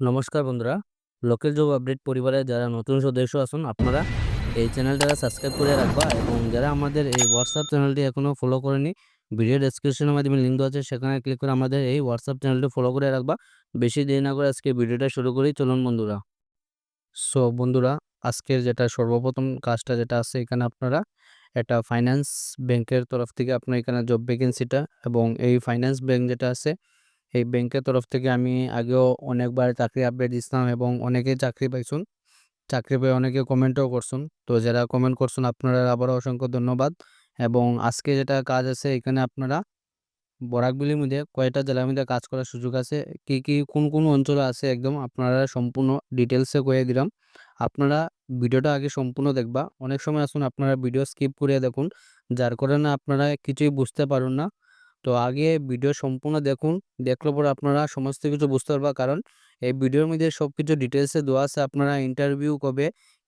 নমস্কার বন্ধুরা, local job update পরিবারের যারা নতুন সদস্য আছেন, আপনারা এই চ্যানেলটা সাবস্ক্রাইব করে রাখবা এবং যারা আমাদের এই হোয়াটসঅ্যাপ চ্যানেলটি এখনও ফলো করেনি ভিডিও ডেসক্রিপশনের মাধ্যমে লিঙ্ক আছে, সেখানে ক্লিক করে আমাদের এই হোয়াটসঅ্যাপ চ্যানেলটি ফলো করে রাখবা। বেশি দেরি না করে আজকে ভিডিওটা শুরু করি, চলুন বন্ধুরা। সো বন্ধুরা, আজকের যেটা সর্বপ্রথম কাজটা যেটা আছে, এখানে আপনারা একটা ফাইন্যান্স ব্যাংকের তরফ থেকে আপনার এখানে জব ভ্যাকেন্সিটা এবং এই ফাইন্যান্স ব্যাংক যেটা আছে এই ব্যাংকের তরফ থেকে আমি আগেও অনেকবার চাকরি আপডেট দিছিলাম এবং অনেকেই চাকরি পাইছুন চাকরি পেয়ে অনেকে কমেন্টও করছুন তো যারা কমেন্ট করছুন আপনারা আবারও অসংখ্য ধন্যবাদ। এবং আজকে যেটা কাজ আছে, এখানে আপনারা বরাকবিলির মধ্যে কয়টা জেলার মধ্যে কাজ করার সুযোগ আছে। কি কি, কোন কোন অঞ্চলে আছে, একদম আপনারা সম্পূর্ণ ডিটেলসে কয়ে দিলাম। আপনারা ভিডিওটা আগে সম্পূর্ণ দেখবা। অনেক সময় আসুন, আপনারা ভিডিও স্কিপ করে দেখুন। যার কারণে আপনারা কিছুই বুঝতে পারুন না। তো আগে ভিডিও সম্পূর্ণ দেখুন, দেখলে পরে আপনারা সমস্ত কিছু বুঝতে পারবা। কারণ এই ভিডিওর মধ্যে সব কিছু ডিটেলসে দেওয়া আছে, আপনারা ইন্টারভিউ কবে,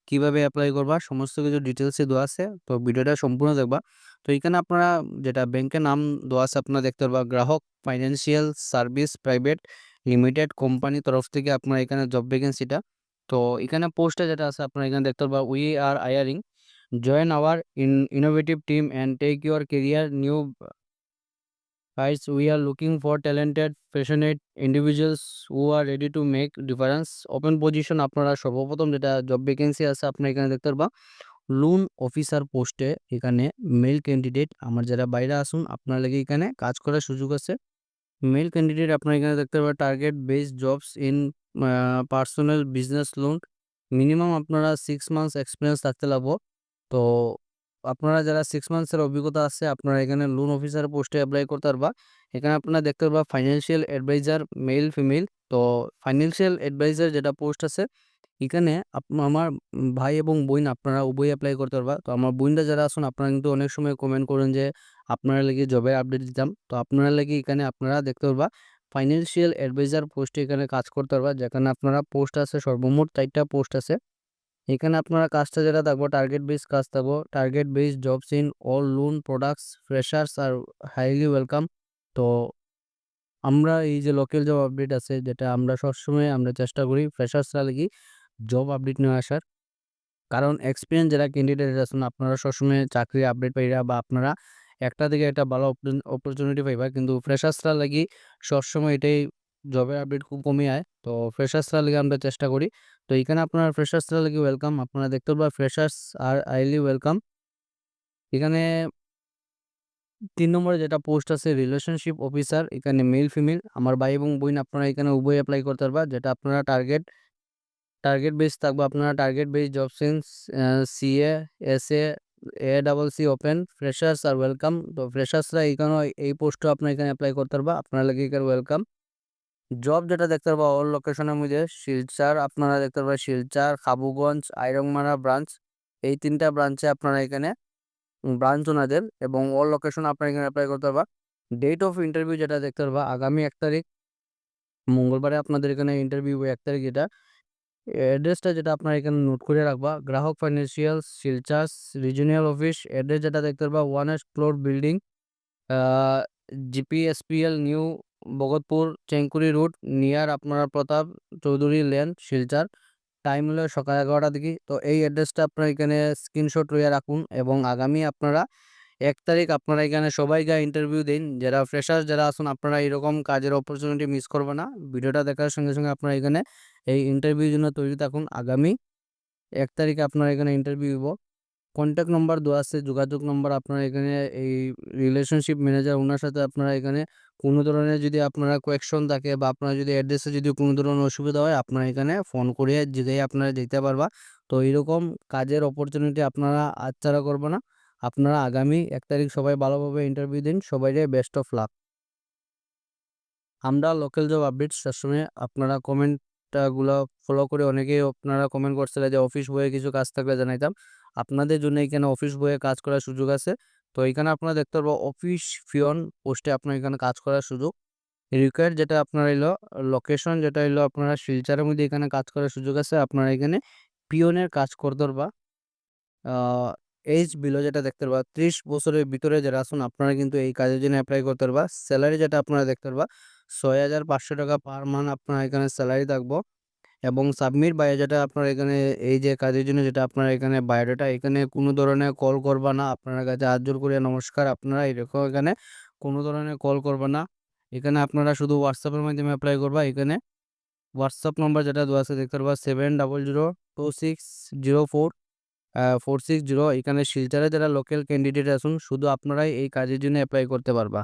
কীভাবে অ্যাপ্লাই করবা, সমস্ত কিছু ডিটেলসে দেওয়া আছে। তো ভিডিওটা সম্পূর্ণ দেখবা। তো এখানে আপনারা যেটা ব্যাংকের নাম দেওয়া আছে, আপনারা দেখতে পারবা, Grahak financial service private limited company তরফ থেকে আপনার এখানে জব ভ্যাকেন্সিটা তো এখানে পোস্টে যেটা আছে, আপনারা এখানে দেখতে পারবা we are hiring join our in innovative team and take your career new Guys, we are looking for talented, passionate individuals who are ready to make difference. Open position আপনারা সর্বপ্রথম যেটা জব ভ্যাকেন্সি আছে আপনারা এখানে দেখতে পারবা। Loan officer পোস্টে এখানে মেল ক্যান্ডিডেট আমার যারা বাইরে আসুন আপনার লাগে এখানে কাজ করার সুযোগ আছে। মেল ক্যান্ডিডেট আপনারা এখানে দেখতে পারবেন target base jobs in personal business loan minimum আপনারা সিক্স মান্থস এক্সপিরিয়েন্স থাকতে লাগবো। তো আপনারা যারা সিক্স মান্থসের অভিজ্ঞতা আছে, আপনারা এখানে লোন অফিসার পোস্টে অ্যাপ্লাই করতে পারবা। এখানে আপনারা দেখতে পারবা ফাইন্যান্সিয়াল অ্যাডভাইজার মেল ফিমেল তো ফাইন্যান্সিয়াল অ্যাডভাইজার যেটা পোস্ট আছে, এখানে আমার ভাই এবং বোন আপনারা উভয় অ্যাপ্লাই করতে পারবা। তো আমার বোনরা যারা আসুন আপনারা কিন্তু অনেক সময় কমেন্ট করেন যে, আপনারা লাগে জবের আপডেট দিতাম। তো আপনারা লাগে এখানে আপনারা দেখতে পারবা ফাইন্যান্সিয়াল অ্যাডভাইজার পোস্টে এখানে কাজ করতে পারবা, যেখানে আপনারা পোস্ট আছে, সর্বমোট চারটা পোস্ট আছে। এখানে আপনারা কাজটা যেটা থাকব টার্গেট বেস কাজ থাকব target base jobs in all loan products freshers R highly welcome তো আমরা এই যে লোকাল জব আপডেট আছে, যেটা আমরা সবসময় আমরা চেষ্টা করি ফ্রেশার্সরা লাগি জব আপডেট নিয়ে আসার। কারণ এক্সপিরিয়েন্স যারা ক্যান্ডিডেট আছেন, আপনারা সবসময় চাকরি আপডেট পাইরা বা আপনারা একটা থেকে একটা ভালো অপরচুনিটি পাইবা। কিন্তু ফ্রেশার্সরা লাগি সবসময় এটাই জবের আপডেট খুব কমই আয়। তো ফ্রেশার্সরা লাগে আমরা চেষ্টা করি। তো এখানে আপনার ফ্রেশার্সরা লাগে ওয়েলকাম আপনারা দেখতে পারবেন ফ্রেশার্স আর আইলি ওয়েলকাম এখানে তিন নম্বরে যেটা পোস্ট আছে রিলেশনশিপ অফিসার এখানে মেল ফিমেল আমার ভাই এবং বোন আপনারা এখানে উভয় অ্যাপ্লাই করতে পারবা, যেটা আপনারা টার্গেট টার্গেট বেস থাকবে আপনারা target base job sense CA S A A double C open freshers R welcome তো ফ্রেশার্সরা এখানে এই পোস্টও আপনার এখানে অ্যাপ্লাই করতে পারবা। আপনারা লাগে এখানে ওয়েলকাম জব যেটা দেখতে পারবা অল লোকেশনের মধ্যে, শিলচার, আপনারা দেখতে পারবেন শিলচার খাবুগঞ্জ আইরংমারা ব্রাঞ্চ এই তিনটা ব্রাঞ্চে আপনারা এখানে ব্রাঞ্চ ওনাদের এবং অল লোকেশন আপনারা এখানে অ্যাপ্লাই করতে পারবা। ডেট অফ ইন্টারভিউ যেটা দেখতে পারবা, আগামী এক তারিখ, মঙ্গলবারে আপনাদের এখানে ইন্টারভিউ এক তারিখ যেটা। অ্যাড্রেসটা যেটা আপনারা এখানে নোট করে রাখবা, গ্রাহক ফাইন্যান্সিয়াল শিলচার্স রিজিওনাল অফিস অ্যাড্রেস যেটা দেখতে পারবা one S floor building GPSPL new Bhagatpur Chenkuri route near আপনারা প্রতাপ চৌধুরী লেন শিলচার। টাইম হলো সকাল এগারোটা দিকে। তো এই অ্যাড্রেসটা আপনারা এখানে স্ক্রিনশট রয়ে রাখুন এবং আগামী আপনারা এক তারিখ আপনারা এখানে সবাই যা ইন্টারভিউ দিন। যারা ফ্রেশার যারা আসুন আপনারা এরকম কাজের অপরচুনিটি মিস করবে না। ভিডিওটা দেখার সঙ্গে সঙ্গে আপনারা এখানে এই ইন্টারভিউর জন্য তৈরি থাকুন। আগামী এক তারিখে আপনারা এখানে ইন্টারভিউ দিব। কন্ট্যাক্ট নম্বর দেওয়া আছে, যোগাযোগ নম্বর আপনারা এখানে এই রিলেশনশিপ ম্যানেজার ওনার সাথে আপনারা এখানে কোনো ধরনের যদি আপনারা কোয়েকশন থাকে বা আপনার যদি অ্যাড্রেসে যদি কোনো ধরনের অসুবিধা হয়, আপনারা এখানে ফোন করে যেতেই আপনারা যেতে পারবা। তো এইরকম কাজের অপরচুনিটি আপনারা আচ্ছাড়া করবে না। আপনারা আগামী এক তারিখ সবাই ভালোভাবে ইন্টারভিউ দিন, সবাই বেস্ট অফ লাক আমরা লোকাল জব আপডেট সবসময় আপনারা কমেন্টগুলো ফলো করে অনেকেই আপনারা কমেন্ট করছিলেন যে, অফিস বইয়ে কিছু কাজ থাকলে জানাইতাম। আপনাদের জন্য এখানে অফিস বয়ে কাজ করার সুযোগ আছে। তো এখানে আপনারা দেখতে পারব অফিস ফিয়ন পোস্টে আপনার এখানে কাজ করার সুযোগ। রিকোয়ার যেটা আপনার এলো লোকেশন যেটা এলো, আপনারা শিলচারের মধ্যে এখানে কাজ করার সুযোগ আছে। আপনারা এখানে পিয়নের কাজ করতে পারবা। এইজ বিলো যেটা দেখতে পারবা, ত্রিশ বছরের ভিতরে যারা আসুন আপনারা কিন্তু এই কাজের জন্য অ্যাপ্লাই করতে পারবা। স্যালারি যেটা আপনারা দেখতে পারবা ছয় হাজার পাঁচশো টাকা পার মান্থ আপনার এখানে স্যালারি থাকব। এবং সাবমিট বায়ো যেটা আপনার এখানে, এই যে কাজের জন্য যেটা আপনার এখানে বায়োডাটা, এখানে কোনো ধরনের কল করবা না। আপনার কাছে হাত জোর করে নমস্কার, আপনারা এরকম এখানে কোনো ধরনের কল করবা না। এখানে আপনারা শুধু হোয়াটসঅ্যাপের মাধ্যমে অ্যাপ্লাই করবা এখানে। হোয়াটসঅ্যাপ নম্বর যেটা দেওয়া আছে দেখতে পারবা seven double zero two six zero four four six zero এখানে শিলচরে যারা লোকাল ক্যান্ডিডেট আসুন শুধু আপনারাই এই কাজের জন্য অ্যাপ্লাই করতে পারবা।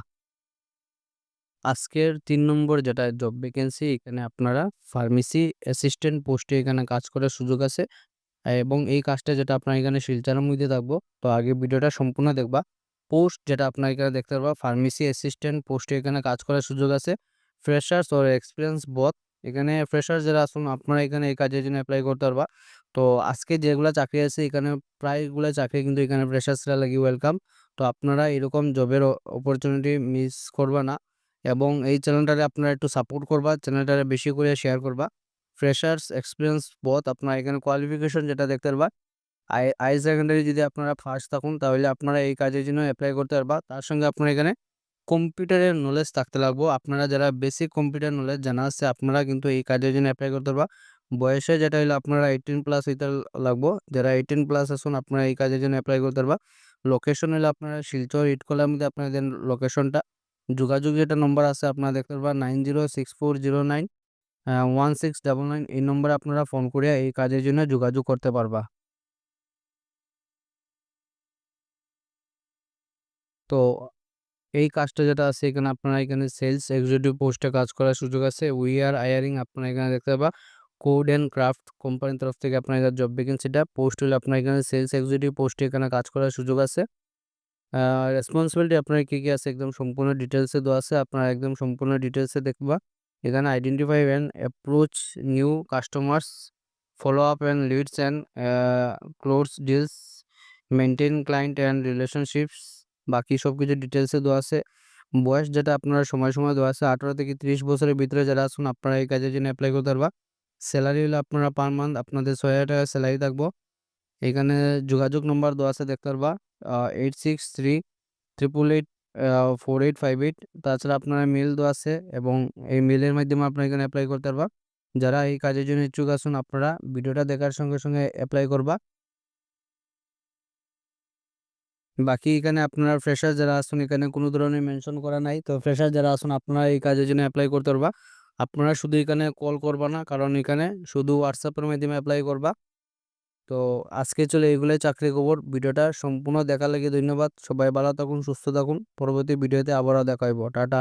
আজকের তিন নম্বর যেটা জব ভ্যাকেন্সি এখানে আপনারা ফার্মেসি অ্যাসিস্ট্যান্ট পোস্টে এখানে কাজ করার সুযোগ আছে। এবং এই কাজটা যেটা আপনার এখানে শিলচরের মধ্যে থাকব, তো আগে ভিডিওটা সম্পূর্ণ দেখবা। পোস্ট যেটা আপনার এখানে দেখতে পারবা ফার্মেসি অ্যাসিস্ট্যান্ট পোস্টে এখানে কাজ করার সুযোগ আছে। ফ্রেশার্স ওর এক্সপিরিয়েন্স বথ এখানে ফ্রেশার্স যারা আসুন আপনারা এখানে এই কাজের জন্য অ্যাপ্লাই করতে পারবা। তো আজকে যেগুলো চাকরি আছে, এখানে প্রায়গুলো চাকরি কিন্তু এখানে ফ্রেশার্সরা লাগি ওয়েলকাম তো আপনারা এরকম জবের অপরচুনিটি মিস করবা না। এবং এই চ্যানেলটারে আপনারা একটু সাপোর্ট করবা চ্যানেলটারে বেশি করে শেয়ার করবা। ফ্রেশার্স এক্সপিরিয়েন্স বথ আপনারা এখানে কোয়ালিফিকেশন যেটা দেখতে পারবা আই হাই সেকেন্ডারি যদি আপনারা ফার্স্ট থাকুন, তাহলে আপনারা এই কাজের জন্য অ্যাপ্লাই করতে পারবা। তার সঙ্গে আপনারা এখানে কম্পিউটারের নলেজ থাকতে লাগবো। আপনারা যারা বেসিক কম্পিউটার নলেজ জানা আছে, আপনারা কিন্তু এই কাজের জন্য অ্যাপ্লাই করতে পারবা। বয়সে যেটা হলো আপনারা এইটিন প্লাস হইতে লাগবো। যারা এইটিন প্লাস আসুন, আপনারা এই কাজের জন্য অ্যাপ্লাই করতে পারবা। লোকেশন হলো আপনারা শিলচর ইটকলার মধ্যে আপনাদের লোকেশনটা যোগাযোগ যেটা নম্বর আছে, আপনারা দেখতে পারবা nine zero six four zero nine one six double nine, এই নম্বরে আপনারা ফোন করে এই কাজের জন্য যোগাযোগ করতে পারবা। তো এই কাজটা যেটা আছে, এখানে আপনারা এখানে সেলস এক্সিকিউটিভ পোস্টে কাজ করার সুযোগ আছে। উই আর আয়ারিং আপনারা এখানে দেখতে পাবা কোড অ্যান্ড ক্রাফট কোম্পানির তরফ থেকে আপনার জব ভ্যাকেন্সিটা পোস্ট হলে আপনার এখানে সেলস এক্সিকিউটিভ পোস্টে এখানে কাজ করার সুযোগ আছে। রেসপন্সিবিলিটি আপনার কী কী আছে? একদম সম্পূর্ণ ডিটেলসে দেওয়া আছে। আপনার একদম সম্পূর্ণ ডিটেলসে দেখবা। এখানে identify and approach new customers follow up and leads and close deals maintain client and relationships বাকি সব কিছু ডিটেলসে দেওয়া আছে। বয়স যেটা আপনারা সময় সময় দেওয়া আছে, আঠারো থেকে তিরিশ বছরের ভিতরে যারা আসুন আপনারা এই কাজের জন্য অ্যাপ্লাই করতে পারবা। স্যালারি হলে আপনারা পার মান্থ আপনাদের ছয় হাজার টাকা স্যালারি থাকব। এখানে যোগাযোগ নম্বর দেওয়া আছে দেখতে পারবা eight six three triple eight four eight five eight তাছাড়া আপনারা মেল দেওয়া আছে এবং এই মেলের মাধ্যমে আপনারা এখানে অ্যাপ্লাই করতে পারবা। যারা এই কাজের জন্য ইচ্ছুক আসুন আপনারা ভিডিওটা দেখার সঙ্গে সঙ্গে অ্যাপ্লাই করবা। বাকি এখানে আপনারা ফ্রেশার যারা আসুন এখানে কোনো ধরনের মেনশন করা নাই। তো ফ্রেশার যারা আসুন আপনারা এই কাজের জন্য অ্যাপ্লাই করতে পারবা। আপনারা শুধু এখানে কল করবা না, কারণ এখানে শুধু হোয়াটসঅ্যাপের মাধ্যমে অ্যাপ্লাই করবা। তো আজকে চলে এগুলোই চাকরি খবর। ভিডিওটা সম্পূর্ণ দেখা লাগে ধন্যবাদ। সবাই ভালো থাকুন, সুস্থ থাকুন। পরবর্তী ভিডিওতে আবারও দেখা হইব। টাটা।